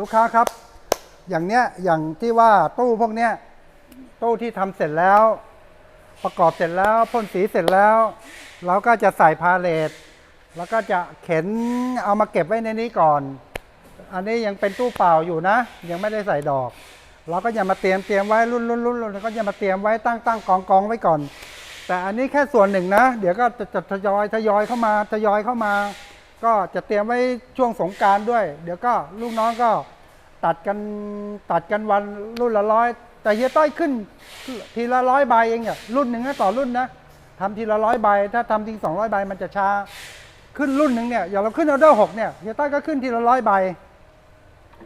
ลูกค้าครับ อย่างเนี้ยอย่างที่ว่าตู้พวกเนี้ยตู้ที่ทำเสร็จแล้ว ประกอบเสร็จแล้วพ่นสีเสร็จแล้ว เราก็จะใส่พาเลทแล้วก็จะเข็นเอามาเก็บไว้ในนี้ก่อน อันนี้ยังเป็นตู้เปล่าอยู่นะ ยังไม่ได้ใส่ดอก เราก็จะมาเตรียมเตรียมไว้รุ่นรุ่นรุ่นรุ่นแล้วก็จะมาเตรียมไว้ตั้งตั้งกองกองไว้ก่อน แต่อันนี้แค่ส่วนหนึ่งนะ เดี๋ยวก็จะทยอยทยอยเข้ามาทยอยเข้ามา ก็จะเตรียมไว้ช่วงสงการด้วย เดี๋ยวก็ลูกน้องก็ตัดกันตัดกันวันรุ่นละร้อยแต่เฮียต้อยขึ้นทีละร้อยใบเองเนี่ยรุ่นหนึ่งนะต่อรุ่นนะทำทีละร้อยใบ ถ้าทำทีสองร้อยใบมันจะช้าขึ้นรุ่นหนึ่งเนี่ยอย่างเราขึ้นออเดอร์หกเนี่ยเฮียต้อยก็ขึ้นทีละร้อยใบ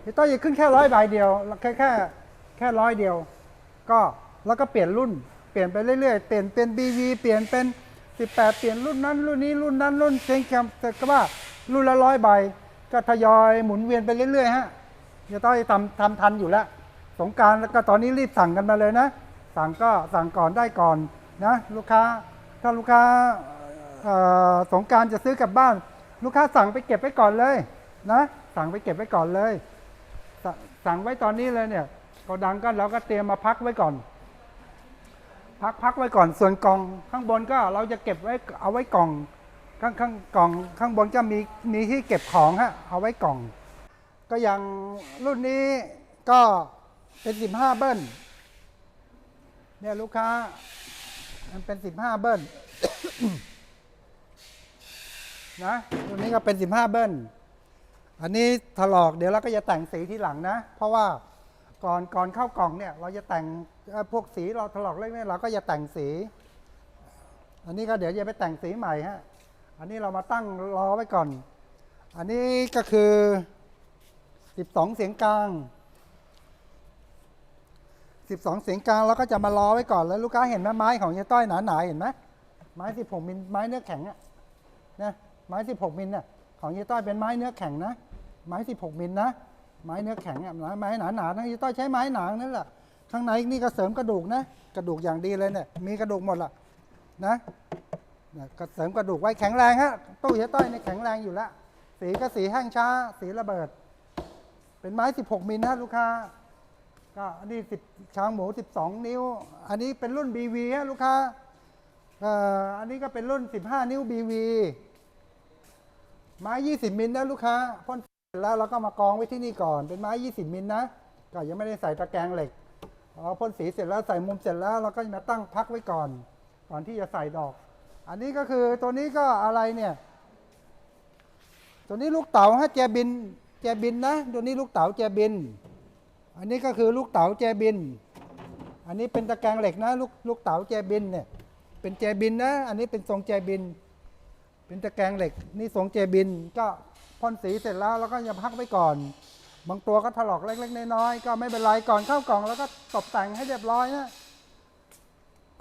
เฮียต้อยจะขึ้นแค่ร้อยใบเดียวแค่แค่แค่ร้อยเดียว ก็แล้วก็เปลี่ยนรุ่น เปลี่ยนไปเรื่อยๆ เปลี่ยนเป็น BV เปลี่ยนเป็น 18 เปลี่ยนรุ่นนั้นรุ่นนี้รุ่นนั้นรุ่นเซงแคมแต่ก็ว่ารุ่นละร้อยใบ ก็ทยอยหมุนเวียนไปเรื่อยๆฮะจะต้องทำทำทันอยู่แล้ว สงการแล้วก็ตอนนี้รีบสั่งกันมาเลยนะ สั่งก็สั่งก่อนได้ก่อนนะลูกค้าถ้าลูกค้าสงการจะซื้อกลับบ้าน ลูกค้าสั่งไปเก็บไว้ก่อนเลยนะสั่งไปเก็บไว้ก่อนเลยสสั่งไว้ตอนนี้เลยเนี่ยกดังก็เราก็เตรียมมาพักไว้ก่อน พักพักไว้ก่อนส่วนกล่องข้างบนก็เราจะเก็บไว้เอาไว้กล่อง ข้างข้างกล่องข้างบนก็มีมีที่เก็บของฮะเอาไว้กล่อง ก็อย่างรุ่นนี้ก็เป็น 15 เบิ้ลเนี่ยลูกค้า มันเป็น 15 เบิ้ลนะรุ่นนี้ก็เป็น 15 เบิ้ลอันนี้ถลอกเดี๋ยวเราก็จะแต่งสีทีหลังนะ เพราะว่าก่อนก่อนเข้ากล่องเนี่ย เราจะแต่ง พวกสีเราถลอกเล็กๆเราก็จะแต่งสี อันนี้ก็เดี๋ยวจะไปแต่งสีใหม่ฮะ อันนี้เรามาตั้งรอไว้ก่อน อันนี้ก็คือ 12 เสียงกลาง 12 เสียงกลางเราก็จะมารอไว้ก่อนแล้วลูกค้าเห็นไหมไม้ของเฮียต้อยหนาๆเห็นไหมไม้ 16 มิลไม้เนื้อแข็งอะนะไม้ 16 มิลน่ะของเฮียต้อยเป็นไม้เนื้อแข็งนะ ไม้ 16 มิลนะ ไม้เนื้อแข็งอะนะไม้หนาๆนะเฮียต้อยใช้ไม้หนานั่นแหละ ข้างในนี่ก็เสริมกระดูกนะ กระดูกอย่างดีเลยเนี่ย มีกระดูกหมดละนะเนี่ยก็เสริมกระดูกไว้แข็งแรงฮะตู้เฮียต้อยเนี่ยแข็งแรงอยู่แล้วสีก็สีแห้งช้า สีระเบิด เป็นไม้ 16 มิลนะลูกค้า ก็อันนี้10ช้างหมู 12 นิ้ว อันนี้เป็นรุ่น BV ฮะลูกค้าอันนี้ก็เป็นรุ่น 15 นิ้ว BV ไม้ 20 มิลนะลูกค้าพ่นเสร็จแล้วเราก็มากองไว้ที่นี่ก่อน เป็นไม้ 20 มิลนะ ก็ยังไม่ได้ใส่ตะแกรงเหล็ก เราพ่นสีเสร็จแล้วใส่มุมเสร็จแล้วเราก็มาตั้งพักไว้ก่อน ก่อนที่จะใส่ดอก อันนี้ก็คือตัวนี้ก็อะไรเนี่ย ตัวนี้ลูกเต๋าฮะแจบิน แจบินนะ ตัวนี้ลูกเต๋าแจบิน อันนี้ก็คือลูกเต๋าแจบิน อันนี้เป็นตะแกรงเหล็กนะ ลูกลูกเต๋าแจบินเนี่ย เป็นแจบินนะ อันนี้เป็นทรงแจบิน เป็นตะแกรงเหล็ก นี่ทรงแจบิน ก็พ่นสีเสร็จแล้วเราก็จะพักไว้ก่อน บางตัวก็ถลอกเล็กๆน้อยๆก็ไม่เป็นไรก่อนเข้ากล่อง แล้วก็ตกแต่งให้เรียบร้อยนะ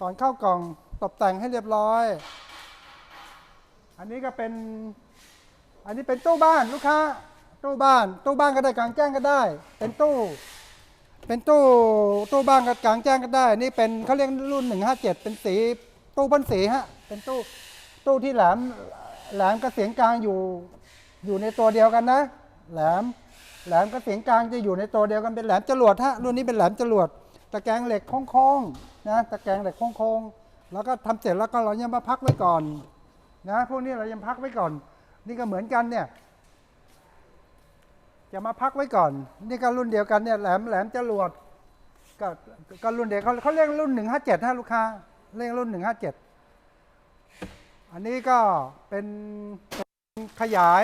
ก่อนเข้ากล่องตกแต่งให้เรียบร้อย อันนี้ก็เป็น อันนี้เป็นตู้บ้านลูกค้า ตู้บ้าน ตู้บ้านก็ได้กลางแจ้งก็ได้ เป็นตู้ เป็นตู้ ตู้บ้านกับกลางแจ้งก็ได้ นี่เป็นเขาเรียกรุ่น157เป็นสี ตู้พ่นสีฮะ เป็นตู้ ตู้ที่แหลม แหลมกับเสียงกลางอยู่ อยู่ในตัวเดียวกันนะ แหลม แหลมกับเสียงกลางจะอยู่ในตัวเดียวกันเป็นแหลมจรวดฮะรุ่นนี้เป็นแหลมจรวด ตะแกรงเหล็กโค้งๆนะตะแกรงเหล็กโค้งๆแล้วก็ทำเสร็จแล้วก็เรายังมาพักไว้ก่อนนะพวกนี้เรายังพักไว้ก่อน นี่ก็เหมือนกันเนี่ยจะมาพักไว้ก่อน นี่ก็รุ่นเดียวกันเนี่ยแหลมแหลมจรวดก็ก็รุ่นเดียวเขาเขาเรียกรุ่นหนึ่งห้าเจ็ดฮะลูกค้าเรียกรุ่นหนึ่งห้าเจ็ดอันนี้ก็เป็นขยาย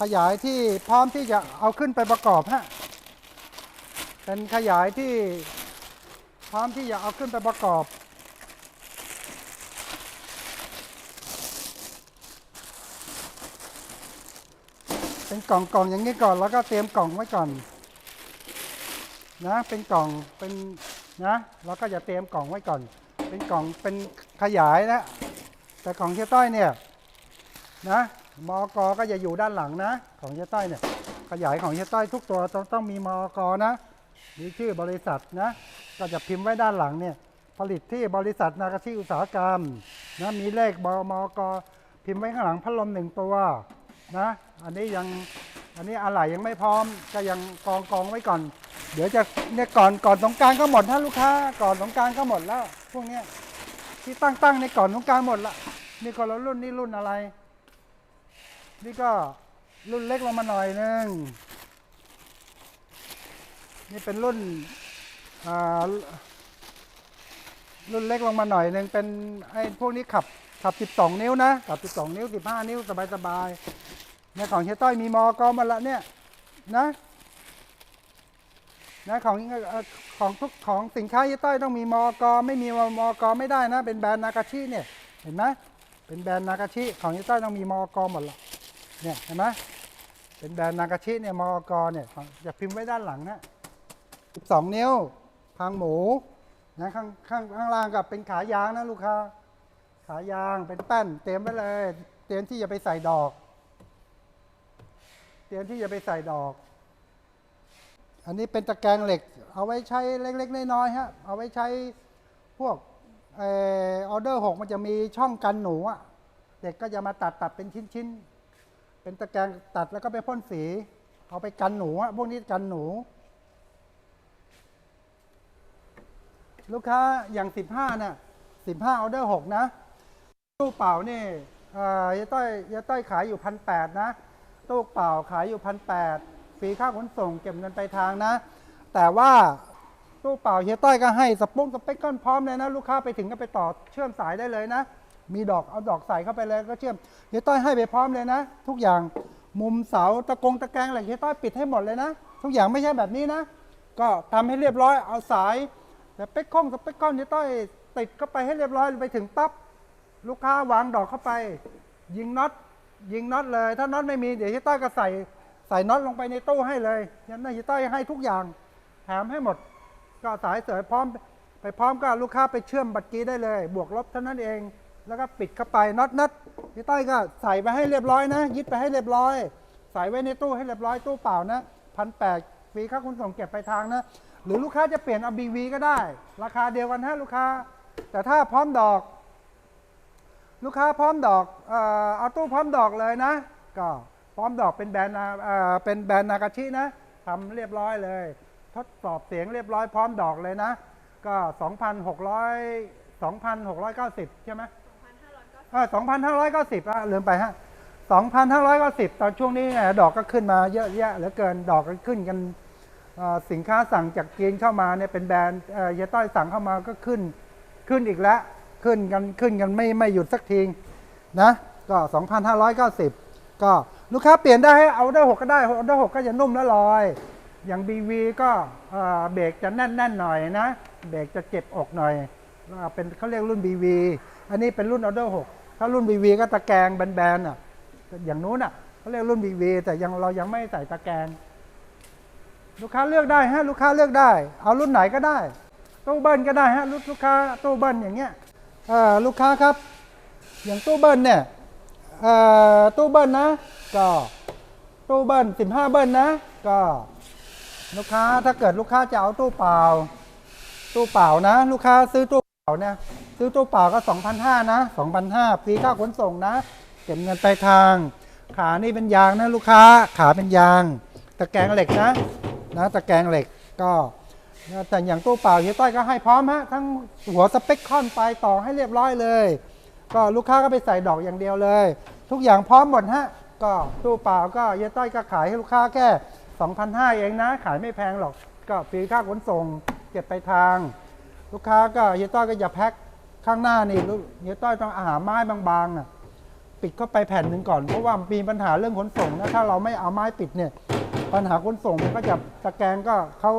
ขยายที่พร้อมที่จะเอาขึ้นไปประกอบฮะเป็นขยายที่พร้อมที่จะเอาขึ้นไปประกอบ เป็นกล่องกล่องอย่างนี้ก่อนแล้วก็เตรียมกล่องไว้ก่อนนะเป็นกล่องเป็นนะเราก็จะเตรียมกล่องไว้ก่อน เป็นกล่องเป็นขยายนะแต่ของเชต้อยเนี่ยนะ มอกก็จะอยู่ด้านหลังนะ ของเชต้อยเนี่ย ขยายของเชต้อยทุกตัวต้องต้องมีมอกนะ มีชื่อบริษัทนะ ก็จะพิมพ์ไว้ด้านหลังเนี่ย ผลิตที่บริษัทนากาชิอุตสาหกรรมนะ มีเลขบมกพิมพ์ไว้ข้างหลังพัดลมหนึ่งตัวนะ อันนี้ยัง อันนี้อะไหล่ยังไม่พร้อม ก็ยังกองกองไว้ก่อน เดี๋ยวจะเนี่ยก่อนก่อนสงการก็หมดถ้าลูกค้า ก่อนสงการก็หมดแล้ว พวกเนี้ยที่ตั้งตั้งในก่อนสงการหมดละนี่คนละรุ่นนี่รุ่นอะไร นี่ก็รุ่นเล็กลงมาหน่อยนึง นี่เป็นรุ่นอ่ารุ่นเล็กลงมาหน่อยนึงเป็นไอ้พวกนี้ขับขับ 12 นิ้วนะขับ 12 นิ้ว 15 นิ้ว สบายๆเนี่ยของเฮียต้อยมีมอกอมาละเนี่ยนะนะของเอ่อของทุกของสินค้าเฮียต้อยต้องมีมอกอไม่มีมอกอไม่ได้นะ เป็นแบรนด์นากาชิเนี่ยเห็นไหมเป็นแบรนด์นากาชิของเฮียต้อยต้องมีมอกอหมดละ เนี่ยเห็นไหมเป็นแบรนด์นากาชิเนี่ยมอกเนี่ยจะพิมพ์ไว้ด้านหลังนะ12 นิ้วพางหมูนะข้างข้างข้างล่างกับเป็นขายางนะลูกค้า ขายางเป็นแป้น เตรียมไว้เลย เตรียมที่จะไปใส่ดอก เตรียมที่จะไปใส่ดอก อันนี้เป็นตะแกรงเหล็ก เอาไว้ใช้เล็กๆน้อยๆฮะเอาไว้ใช้พวกอออเดอร์หกมันจะมีช่องกันหนูอะเด็กก็จะมาตัดตัดเป็นชิ้นๆ เป็นตะแกรงตัดแล้วก็ไปพ่นสี เอาไปกันหนูอะพวกนี้กันหนู ลูกค้าอย่าง 15น่ะ15ออเดอร์6นะตู้เปล่านี่เอ่อยาต้อยยาต้อยขายอยู่พันแนะตู้เปล่าขายอยู่พันแฟรีค่าขนส่งเก็บเงินไปลายทางนะ แต่ว่าตู้เปล่าเฮียต้อยก็ให้สปุ้งสเปคก้อนพร้อมเลยนะ ลูกค้าไปถึงก็ไปต่อเชื่อมสายได้เลยนะ มีดอกเอาดอกใส่เข้าไปเลยก็เชื่อมเฮียต้อยให้ไปพร้อมเลยนะ ทุกอย่างมุมเสาตะกงตะแกรงอะไรเฮียต้อยปิดให้หมดเลยนะ ทุกอย่างไม่ใช่แบบนี้นะ ก็ทำให้เรียบร้อยเอาสายแต่เป๊กข้องสเปคก้อนเฮียต้อยติดเข้าไปให้เรียบร้อยไปถึงปั๊บลูกค้าวางดอกเข้าไป ยิงน็อตยิงน็อตเลย ถ้าน็อตไม่มีเดี๋ยวเฮียต้อยก็ใส่ใส่น็อตลงไปในตู้ให้เลยยันนนเฮียต้อยให้ทุกอย่างแถมให้หมด ก็สายเสยพร้อม ไปพร้อมก็ลูกค้าไปเชื่อมบัตรกีได้เลย บวกลบเท่านั้นเอง แล้วก็ปิดเข้าไปน็อตนัดเฮียต้อยก็ใส่ไปให้เรียบร้อยนะ ยึดไปให้เรียบร้อย ใส่ไว้ในตู้ให้เรียบร้อยตู้เปล่านะพันแปดฟรีค่าขนส่งเก็บไปทางนะ หรือลูกค้าจะเปลี่ยนเอาบีวีก็ได้ ราคาเดียวกันฮะลูกค้า แต่ถ้าพร้อมดอก ลูกค้าพร้อมดอกเอ่อเอาตู้พร้อมดอกเลยนะ ก็พร้อมดอกเป็นแบรนด์นาเอ่อเป็นแบรนด์นากาชินะทำเรียบร้อยเลย ทดสอบเสียงเรียบร้อยพร้อมดอกเลยนะ ก็ 2,600 2,690 ใช่ไหม ออ2,590ลืมไปฮะ2,590ตอนช่วงนี้ดอกก็ขึ้นมาเยอะแยะเหลือเกินดอกก็ขึ้นกันสินค้าสั่งจากจีนเข้ามาเนี่ยเป็นแบรนด์เอ่อเยต้อยสั่งเข้ามาก็ขึ้นขึ้นอีกแล้วขึ้นกันขึ้นกันไม่ไม่หยุดสักทีนะก็2,590ก็ลูกค้าเปลี่ยนได้ให้เอาได้6ก็ได้เอาได้6ก็จะนุ่มและลอย อย่าง BV ก็เบรกจะแน่นๆหน่อยนะ เบรกจะเจ็บอกหน่อยเป็นเขาเรียกรุ่น BV อันนี้เป็นรุ่นออเดอร์6 ถ้ารุ่น BV ก็ตะแกรงแบนๆอะ อย่างนู้นอะเขาเรียกรุ่น BV แต่ยังเรายังไม่ใส่ตะแกรงลูกค้าเลือกได้ฮะลูกค้าเลือกได้ เอารุ่นไหนก็ได้ตู้เบิ้ลก็ได้ฮะลูกลูกค้าตู้เบิ้ลอย่างเงี้ยลูกค้าครับ อย่างตู้เบิ้ลเนี่ยตู้เบิ้ลนะ ก็ตู้เบิ้ล15เบิ้ลนะ ก็ลูกค้าถ้าเกิดลูกค้าจะเอาตู้เปล่า ตู้เปล่านะ ลูกค้าซื้อตู้เปล่าเนี่ย ซื้อตู้เปล่าก็ 2,500นะ2,500ฟรีค่าขนส่งนะ เก็บเงินปลายทาง ขานี่เป็นยางนะลูกค้า ขาเป็นยาง ตะแกรงเหล็กนะ นะตะแกรงเหล็กก็แต่อย่างตู้เปล่าเฮียต้อยก็ให้พร้อมฮะทั้งหัวสเปคคอนปลายต่อให้เรียบร้อยเลย ก็ลูกค้าก็ไปใส่ดอกอย่างเดียวเลย ทุกอย่างพร้อมหมดฮะก็ตู้เปล่าก็เฮียต้อยก็ขายให้ลูกค้าแค่2,500เองนะ ขายไม่แพงหรอกก็ฟรีค่าขนส่งเก็บไปทาง ลูกค้าก็เฮียต้อยก็อย่าแพ็ค ข้างหน้านี่ลูกเฮียต้อยต้องอาหารไม้บางๆอะปิดเข้าไปแผ่นหนึ่งก่อน เพราะว่ามีปัญหาเรื่องขนส่งนะถ้าเราไม่เอาไม้ปิดเนี่ย ปัญหาขนส่งมันก็จะตะแกรงก็เขา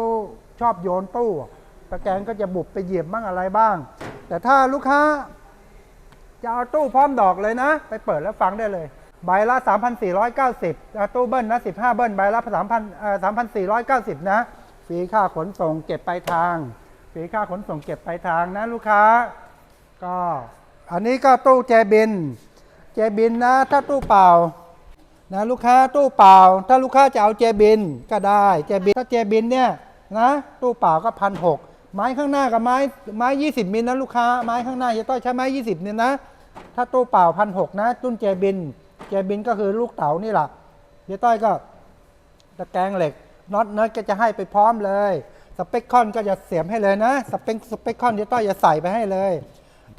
ชอบโยนตู้ตะแกรงก็จะบุบไปเหยียบบ้างอะไรบ้าง แต่ถ้าลูกค้าจะเอาตู้พร้อมดอกเลยนะ ไปเปิดแล้วฟังได้เลย ใบละ 3,490อะตู้เบิ้ลนะ 15 เบิ้ลใบละ3,000เอ่อ3,490 นะฟรีค่าขนส่งเก็บปลายทางฟรีค่าขนส่งเก็บปลายทางนะลูกค้า ก็อันนี้ก็ตู้แจบินเจบินนะ ถ้าตู้เปล่านะลูกค้าตู้เปล่า ถ้าลูกค้าจะเอาเจบินก็ได้เจบินถ้าเจบินเนี่ยนะตู้เปล่าก็พันหกไม้ข้างหน้ากับไม้ไม้ยี่สิบมิลนะลูกค้าไม้ข้างหน้าจะต้องใช้ไม้ยี่สิบเนี่ยนะ ถ้าตู้เปล่าพันหกนะตุ้นเจบินเจบินก็คือลูกเต๋านี่แหละเจ๊ต้อยก็ตะแกรงเหล็กน็อตเนิร์ดก็จะให้ไปพร้อมเลยสเปคคอนก็จะเสียมให้เลยนะสเปคสเปคคอนเฮียต้อยจะใส่ไปให้เลย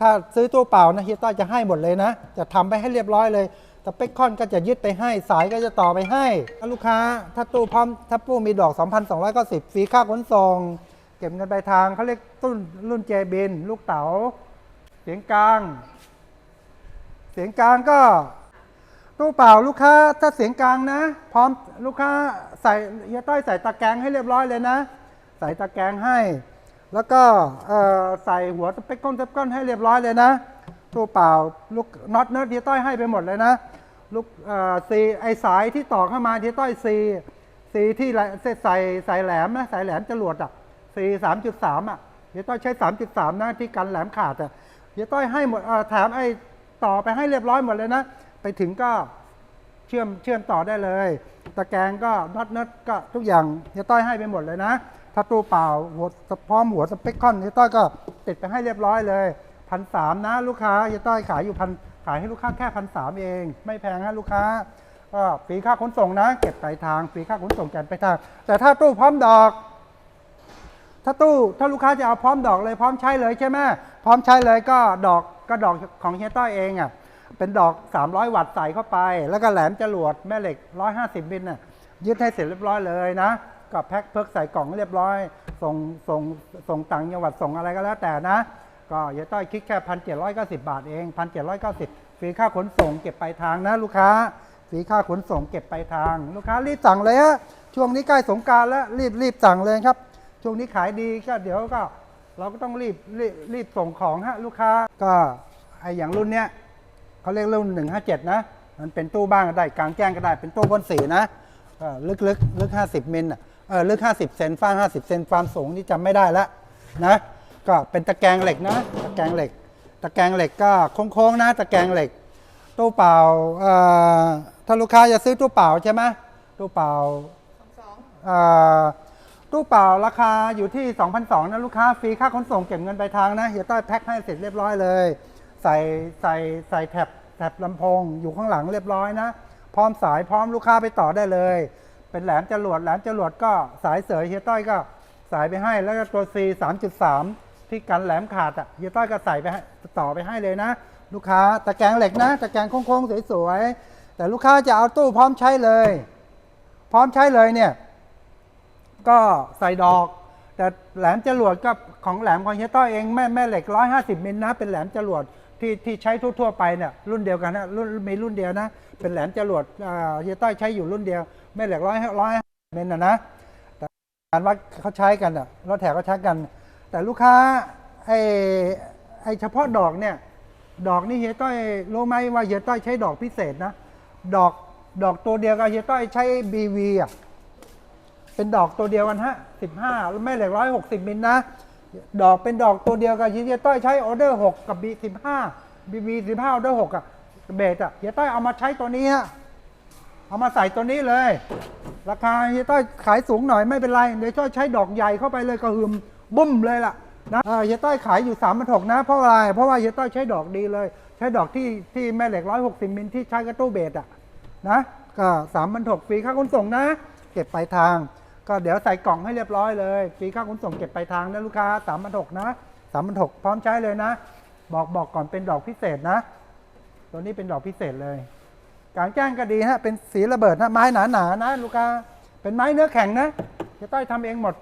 ถ้าซื้อตู้เปล่านะเฮียต้อยจะให้หมดเลยนะ จะทำไปให้เรียบร้อยเลยสเปคคอนก็จะยึดไปให้สายก็จะต่อไปให้ ถ้าลูกค้า ถ้าตู้พร้อม ถ้าตู้มีดอก 2,290ฟรีค่าขนส่ง เก็บเงินปลายทางเขาเรียกตุ้นรุ่นเจบิน ลูกเต๋า เสียงกลาง เสียงกลางก็ ตู้เปล่าลูกค้า ถ้าเสียงกลางนะ พร้อมลูกค้าใส่เฮียต้อยใส่ตะแกรงให้เรียบร้อยเลยนะ ใส่ตะแกรงให้ แล้วก็ใส่หัวสเปกก้นสเปกก้นให้เรียบร้อยเลยนะ ตู้เปล่าลูกน็อตเนิร์ดเฮียต้อยให้ไปหมดเลยนะลูกซีไอสายที่ต่อเข้ามาเฮียต้อยซีซีที่ใส่ใส่แหลมนะใส่แหลมจรวดอะซีสามจุดสามอะเฮียต้อยใช้สามจุดสามนะที่กันแหลมขาดอะเฮียต้อยให้หมดแถมไอต่อไปให้เรียบร้อยหมดเลยนะ ไปถึงก็ เชื่อมเชื่อมต่อได้เลย ตะแกรงก็น็อตเน็ตก็ทุกอย่างเฮียต้อยให้ไปหมดเลยนะ ถ้าตู้เปล่าหัวพร้อมหัวสเปคคอนเฮียต้อยก็ติดไปให้เรียบร้อยเลยพันสามนะลูกค้าเฮียต้อยขายอยู่พันขายให้ลูกค้าแค่พันสามเอง ไม่แพงนะลูกค้าก็ฟรีค่าขนส่งนะ เก็บปลายทางฟรีค่าขนส่งแกนไปลายทาง แต่ถ้าตู้พร้อมดอก ถ้าตู้ถ้าลูกค้าจะเอาพร้อมดอกเลยพร้อมใช้เลยใช่ไหมพร้อมใช้เลยก็ดอกก็ดอกของเฮียต้อยเองอะ เป็นดอก 300 วัตต์ใส่เข้าไป แล้วก็แหลมจรวดแม่เหล็ก 150 มิลน่ะยึดให้เสร็จเรียบร้อยเลยนะก็แพ็คเพิกใส่กล่องเรียบร้อย ส่งส่งส่งต่างจังหวัดส่งอะไรก็แล้วแต่นะ ก็เฮียต้อยคิดแค่พันเจ็ดร้อยเก้าสิบบาทเองพันเจ็ดร้อยเก้าสิบฟรีค่าขนส่งเก็บปลายทางนะ ลูกค้าฟรีค่าขนส่งเก็บปลายทาง ลูกค้ารีบสั่งเลยฮะช่วงนี้ใกล้สงการแล้วรีบรีบสั่งเลยครับ ช่วงนี้ขายดีก็เดี๋ยวก็ เราก็ต้องรีบรีบรีบส่งของฮะลูกค้าก็ไออย่างรุ่นเนี้ย เขาเรียกรุ่น157 นะ มันเป็นตู้บ้านก็ได้กลางแจ้งก็ได้เป็นตู้พ่นสีนะก็ลึกลึกลึก 50 มิลอะเออลึก 50 เซนฟ้าง50 เซนความสูงนี่จำไม่ได้ละนะก็เป็นตะแกรงเหล็กนะตะแกรงเหล็ก ตะแกรงเหล็กก็โค้งๆนะตะแกรงเหล็ก ตู้เปล่าเอ่อถ้าลูกค้าจะซื้อตู้เปล่าใช่ไหมตู้เปล่าเอ่อตู้เปล่าราคาอยู่ที่ 2,200นะลูกค้าฟรีค่าขนส่งเก็บเงินปลายทางนะเฮียต้อยแพ็คให้เสร็จเรียบร้อยเลย ใส่ใส่ใส่แท็บแท็บลำโพงอยู่ข้างหลังเรียบร้อยนะ พร้อมสายพร้อมลูกค้าไปต่อได้เลย เป็นแหลมจรวดแหลมจรวดก็สายเสยเฮียต้อยก็สายไปให้แล้วก็ตัว C 3.3 ที่กันแหลมขาดอะเฮียต้อยก็ใส่ไปให้ต่อไปให้เลยนะ ลูกค้าตะแกรงเหล็กนะตะแกรงโค้งๆสวยๆแต่ลูกค้าจะเอาตู้พร้อมใช้เลย พร้อมใช้เลยเนี่ย ก็ใส่ดอกแต่แหลมจรวดก็ของแหลมของเฮียต้อยเองแม่แม่เหล็ก 150มิลนะเป็นแหลมจรวด ที่ที่ใช้ทั่วๆไปเนี่ยรุ่นเดียวกันนะรุ่นมีรุ่นเดียวนะ เป็นแหลมจรวดอ่าเฮียต้อยใช้อยู่รุ่นเดียวแม่เหล็กร้อยร้อยมิลนะนะแต่การวัดเขาใช้กันอะรถแถวเขาใช้กัน แต่ลูกค้าไอ้ไอ้เฉพาะดอกเนี่ยดอกนี่เฮียต้อยรู้ไหมว่าเฮียต้อยใช้ดอกพิเศษนะ ดอกดอกตัวเดียวกับเฮียต้อยใช้ BV อะเป็นดอกตัวเดียวกันฮะ15แล้วแม่เหล็กร้อยหกสิบมิลนะ ดอกเป็นดอกตัวเดียวกันเฮียต้อยใช้ออเดอร์หกกับ B สิบห้า BB สิบห้าออเดอร์หกอะเบสอะเฮียต้อยเอามาใช้ตัวนี้ฮะเอามาใส่ตัวนี้เลย ราคาเฮียต้อยขายสูงหน่อยไม่เป็นไรเดี๋ยวต้อยใช้ดอกใหญ่เข้าไปเลยก็หึมบุ้มเลยล่ะนะเฮียต้อยขายอยู่สามพันหกนะเพราะอะไรเพราะว่าเฮียต้อยใช้ดอกดีเลย ใช้ดอกที่ที่แม่เหล็กร้อยหกสิบมิลที่ใช้กระตู้เบสอะนะก็สามพันหกฟรีค่าขนส่งนะ เก็บปลายทาง ก็เดี๋ยวใส่กล่องให้เรียบร้อยเลยฟรีค่าขนส่งเก็บปลายทางนะลูกค้าสามพันหกนะสามพันหกพร้อมใช้เลยนะ บอกบอกก่อนเป็นดอกพิเศษนะ ตัวนี้เป็นดอกพิเศษเลยกลางแจ้งก็ดีฮะเป็นสีระเบิดนะไม้หนาๆนะ ลูกค้าเป็นไม้เนื้อแข็งนะจะต้อยทำเองหมด